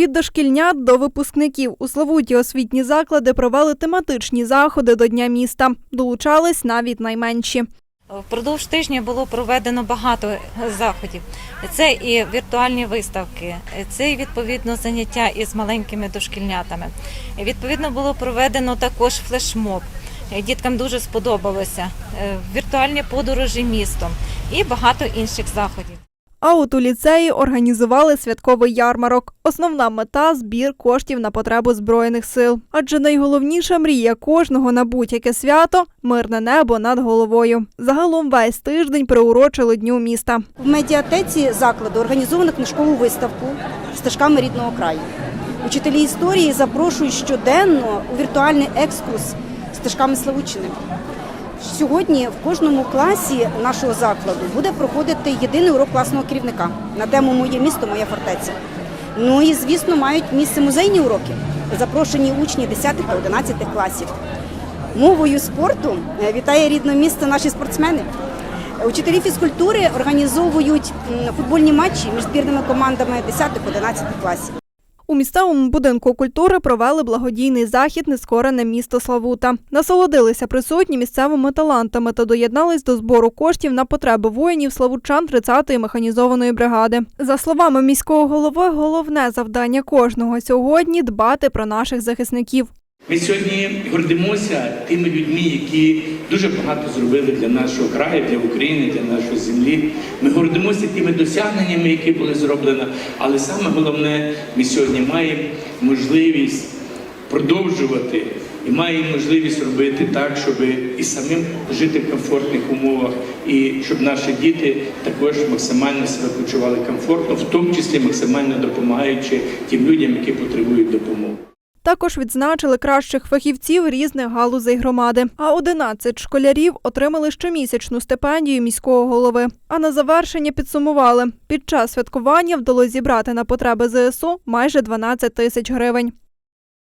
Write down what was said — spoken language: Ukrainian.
Від дошкільнят до випускників у Славуті освітні заклади провели тематичні заходи до Дня міста. Долучались навіть найменші. Впродовж тижня було проведено багато заходів. Це і віртуальні виставки, це і відповідно заняття із маленькими дошкільнятами. Відповідно було проведено також флешмоб. Діткам дуже сподобалося Е, віртуальні подорожі містом і багато інших заходів. А от у ліцеї організували святковий ярмарок. Основна мета збір коштів на потребу збройних сил. Адже найголовніша мрія кожного на будь-яке свято мирне небо над головою. Загалом весь тиждень приурочили дню міста. В медіатеці закладу організовано книжкову виставку стежками рідного краю. Учителі історії запрошують щоденно у віртуальний екскурс стежками Славутчини. Сьогодні в кожному класі нашого закладу буде проходити єдиний урок класного керівника на тему Моє місто, моя фортеця. Ну і звісно, мають місце музейні уроки. Запрошені учні 10 та 11 класів. Мовою спорту е, вітає рідне місто наші спортсмени. Учителі фізкультури організовують футбольні матчі між збірними командами 10-11 класів. У місцевому будинку культури провели благодійний захід Нескорене місто Славута. Насолодилися присутні місцевими талантами та доєднались до збору коштів на потреби воїнів славучан 30-ї механізованої бригади. За словами міського голови, головне завдання кожного сьогодні дбати про наших захисників. Ми сьогодні гордимося тими людьми, які дуже багато зробили для нашого краю, для України, для нашої землі. Ми гордимося тими досягненнями, які були зроблені. Але саме головне, ми сьогодні маємо можливість продовжувати і маємо можливість робити так, щоб і самим жити в комфортних умовах, і щоб наші діти також максимально себе почували комфортно, в тому числі максимально допомагаючи тим людям, які потребують допомоги. Також відзначили кращих фахівців різних галузей громади. А 11 школярів отримали щомісячну стипендію міського голови. А на завершення підсумували: під час святкування вдалося зібрати на потреби ЗСУ майже 12 тисяч гривень.